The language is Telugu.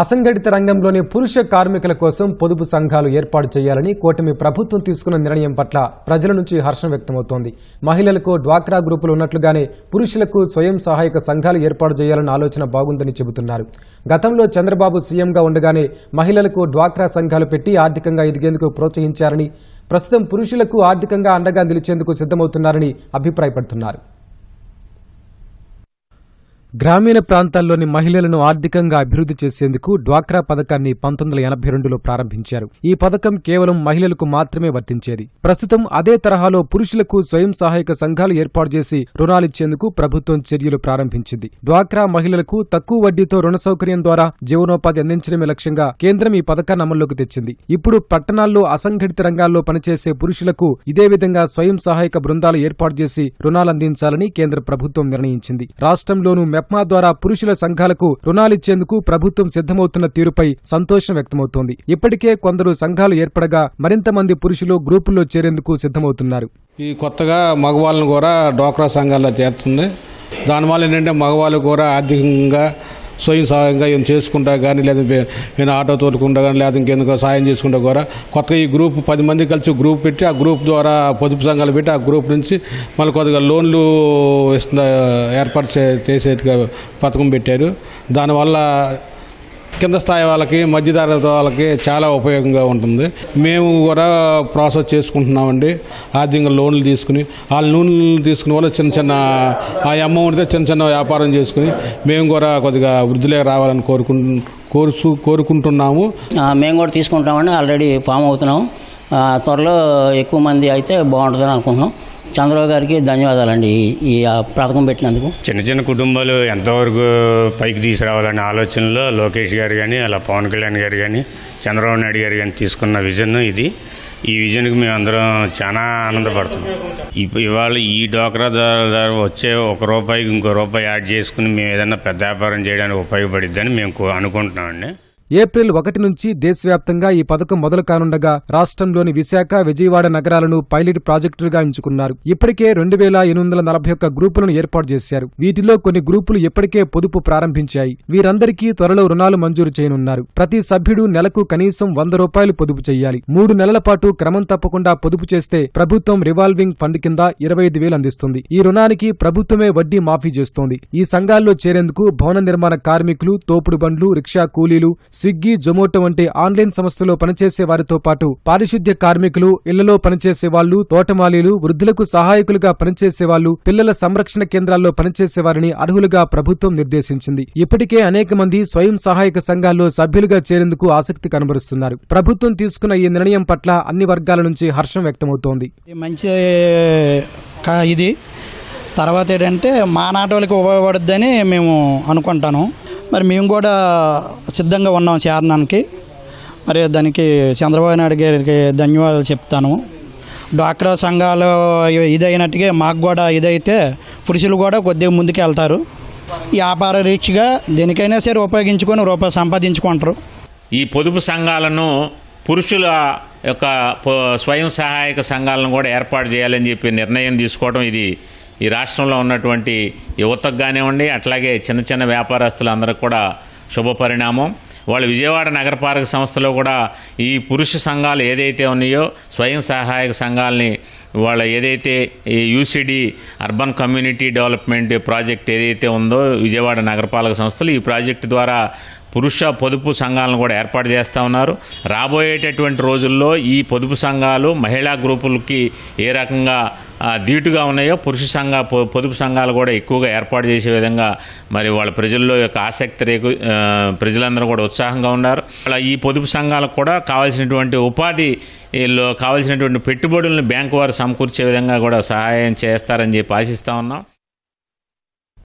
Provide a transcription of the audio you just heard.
అసంఘటిత రంగంలోని పురుష కార్మికుల కోసం పొదుపు సంఘాలు ఏర్పాటు చేయాలని కూటమి ప్రభుత్వం తీసుకున్న నిర్ణయం పట్ల ప్రజల నుంచి హర్షం వ్యక్తమవుతోంది. మహిళలకు డ్వాక్రా గ్రూపులు ఉన్నట్లుగానే పురుషులకు స్వయం సహాయక సంఘాలు ఏర్పాటు చేయాలన్న ఆలోచన బాగుందని చెబుతున్నారు. గతంలో చంద్రబాబు సీఎంగా ఉండగానే మహిళలకు డ్వాక్రా సంఘాలు పెట్టి ఆర్థికంగా ఎదిగేందుకు ప్రోత్సహించారని ప్రస్తుతం పురుషులకు ఆర్థికంగా అండగా నిలిచేందుకు సిద్ధమవుతున్నారని అభిప్రాయపడుతున్నారు. గ్రామీణ ప్రాంతాల్లోని మహిళలను ఆర్థికంగా అభివృద్ధి చేసేందుకు డ్వాక్రా పథకాన్ని పంతొమ్మిది వందల ఎనభై రెండులో ప్రారంభించారు. ఈ పథకం కేవలం మహిళలకు మాత్రమే వర్తించేది. ప్రస్తుతం అదే తరహాలో పురుషులకు స్వయం సహాయక సంఘాలు ఏర్పాటు చేసి రుణాలిచ్చేందుకు ప్రభుత్వం చర్యలు ప్రారంభించింది. డ్వాక్రా మహిళలకు తక్కువ వడ్డీతో రుణ సౌకర్యం ద్వారా జీవనోపాధి అందించడమే లక్ష్యంగా కేంద్రం ఈ పథకాన్ని అమల్లోకి తెచ్చింది. ఇప్పుడు పట్టణాల్లో అసంఘటిత రంగాల్లో పనిచేసే పురుషులకు ఇదే విధంగా స్వయం సహాయక బృందాలు ఏర్పాటు చేసి రుణాలందించాలని కేంద్ర ప్రభుత్వం నిర్ణయించింది. రాష్ట్రంలోనూ మెప్మా ద్వారా పురుషుల సంఘాలకు రుణాలిచ్చేందుకు ప్రభుత్వం సిద్ధమవుతున్న తీరుపై సంతోషం వ్యక్తమవుతోంది. ఇప్పటికే కొందరు సంఘాలు ఏర్పడగా మరింత మంది పురుషులు గ్రూపుల్లో చేరేందుకు సిద్ధమవుతున్నారు. ఈ కొత్తగా మగవాళ్ళను కూడా డోక్రా సంఘాల్లో చేరుతుంది. దానివల్ల ఏంటంటే మగవాళ్ళు కూడా ఆర్థికంగా స్వయం సహాయంగా ఏం చేసుకుంటా కానీ లేదా నేను ఆటో తోలుకుంటా కానీ లేదా ఇంకెందుకో సాయం చేసుకుంటా కూడా. కొత్తగా ఈ గ్రూప్ పది మంది కలిసి గ్రూప్ పెట్టి ఆ గ్రూప్ ద్వారా పొదుపు సంఘాలు పెట్టి ఆ గ్రూప్ నుంచి మళ్ళీ కొద్దిగా లోన్లు ఇస్తున్న ఏర్పాటు చే- చేసేట్టుగా పథకం పెట్టారు. దానివల్ల కింద స్థాయి వాళ్ళకి మధ్య తరగతి వాళ్ళకి చాలా ఉపయోగంగా ఉంటుంది. మేము కూడా ప్రాసెస్ చేసుకుంటున్నామండి. ఆర్థికంగా లోన్లు తీసుకుని ఆ లోన్లు తీసుకుని వల్ల చిన్న చిన్న ఆ అమౌంట్తో చిన్న చిన్న వ్యాపారం చేసుకుని మేము కూడా కొద్దిగా వృద్ధిలోకి రావాలని కోరుకు కోరుసు కోరుకుంటున్నాము. మేము కూడా తీసుకుంటామండి ఆల్రెడీ ఫామ్ అవుతున్నాం. ఆ, త్వరలో ఎక్కువ మంది అయితే బాగుంటుందని అనుకుంటున్నాం. చంద్రబాబు గారికి ధన్యవాదాలండి ఈ- పథకం పెట్టినందుకు. చిన్న చిన్న కుటుంబాలు ఎంతవరకు పైకి తీసుకురావాలనే ఆలోచనలో లోకేష్ గారు కానీ అలా పవన్ కళ్యాణ్ గారు కానీ చంద్రబాబు నాయుడు గారు కానీ తీసుకున్న విజన్ ఇది. ఈ విజన్కి మేము అందరం చాలా ఆనందపడుతున్నాం. ఇప్పుడు ఇవాళ ఈ డోక్రా ద్వారా వచ్చే ఒక రూపాయికి ఇంకో రూపాయి యాడ్ చేసుకుని మేము ఏదైనా పెద్ద వ్యాపారం చేయడానికి ఉపయోగపడిద్దని మేము అనుకుంటున్నామండి. ఏప్రిల్ ఒకటి నుంచి దేశవ్యాప్తంగా ఈ పథకం మొదలు కానుండగా రాష్ట్రంలోని విశాఖ విజయవాడ నగరాలను పైలట్ ప్రాజెక్టులుగా ఎంచుకున్నారు. ఇప్పటికే రెండు వేల ఎనిమిది వందల నలభై ఒక్క గ్రూపులను ఏర్పాటు చేశారు. వీటిలో కొన్ని గ్రూపులు ఇప్పటికే పొదుపు ప్రారంభించాయి. వీరందరికీ త్వరలో రుణాలు మంజూరు చేయనున్నారు. ప్రతి సభ్యుడు నెలకు కనీసం వంద రూపాయలు పొదుపు చేయాలి. మూడు నెలల పాటు క్రమం తప్పకుండా పొదుపు చేస్తే ప్రభుత్వం రివాల్వింగ్ ఫండ్ కింద ఇరవై ఐదు వేలు అందిస్తుంది. ఈ రుణానికి ప్రభుత్వమే వడ్డీ మాఫీ చేస్తోంది. ఈ సంఘాల్లో చేరేందుకు భవన నిర్మాణ కార్మికులు తోపుడు బండ్లు రిక్షా కూలీలు స్విగ్గీ జొమాటో వంటి ఆన్లైన్ సంస్థలో పనిచేసే వారితో పాటు పారిశుద్ధ్య కార్మికులు ఇళ్ళలో పనిచేసే వాళ్ళు తోటమాలీలు వృద్ధులకు సహాయకులుగా పనిచేసే వాళ్ళు పిల్లల సంరక్షణ కేంద్రాల్లో పనిచేసే వారిని అర్హులుగా ప్రభుత్వం నిర్దేశించింది. ఇప్పటికే అనేక మంది స్వయం సహాయక సంఘాల్లో సభ్యులుగా చేరేందుకు ఆసక్తి కనబరుస్తున్నారు. ప్రభుత్వం తీసుకున్న ఈ నిర్ణయం పట్ల అన్ని వర్గాల నుంచి హర్షం వ్యక్తమవుతోంది. ఇది మంచి ఇది. తర్వాత ఏంటంటే మా నాటోళ్ళకి ఉపయోగపడుద్దని మేము అనుకుంటాను. మరి మేము కూడా సిద్ధంగా ఉన్నాం చేరడానికి. మరి దానికి చంద్రబాబు నాయుడు గారికి ధన్యవాదాలు చెప్తాను. డ్వాక్రా సంఘాలు ఇదైనట్టుగా మాకు కూడా ఇదైతే పురుషులు కూడా కొద్దిగా ముందుకు వెళ్తారు. వ్యాపార రీచ్గా దేనికైనా సరే ఉపయోగించుకొని రూపాయి సంపాదించుకుంటారు. ఈ పొదుపు సంఘాలను పురుషుల యొక్క స్వయం సహాయక సంఘాలను కూడా ఏర్పాటు చేయాలని చెప్పి నిర్ణయం తీసుకోవడం ఇది ఈ రాష్ట్రంలో ఉన్నటువంటి యువతకు కానివ్వండి అట్లాగే చిన్న చిన్న వ్యాపారస్తులందరికీ కూడా శుభ పరిణామం. వాళ్ళు విజయవాడ నగరపాలక సంస్థలో కూడా ఈ పురుష సంఘాలు ఏదైతే ఉన్నాయో స్వయం సహాయక సంఘాలని వాళ్ళ ఏదైతే ఈ UCD urban community development project ఏదైతే ఉందో విజయవాడ నగరపాలక సంస్థలు ఈ ప్రాజెక్టు ద్వారా పురుష పొదుపు సంఘాలను కూడా ఏర్పాటు చేస్తూ ఉన్నారు. రాబోయేటటువంటి రోజుల్లో ఈ పొదుపు సంఘాలు మహిళా గ్రూపులకి ఏ రకంగా ధీటుగా ఉన్నాయో పురుష సంఘ పొ- పొదుపు సంఘాలు కూడా ఎక్కువగా ఏర్పాటు చేసే విధంగా మరి వాళ్ళ ప్రజల్లో యొక్క ఆసక్తి రేకు ప్రజలందరూ కూడా ఉత్సాహంగా ఉన్నారు. అలా ఈ పొదుపు సంఘాలకు కూడా కావాల్సినటువంటి ఉపాధిలో కావాల్సినటువంటి పెట్టుబడులను బ్యాంకు వారు సమకూర్చే విధంగా కూడా సహాయం చేస్తారని చెప్పి ఆశిస్తూ ఉన్నాం.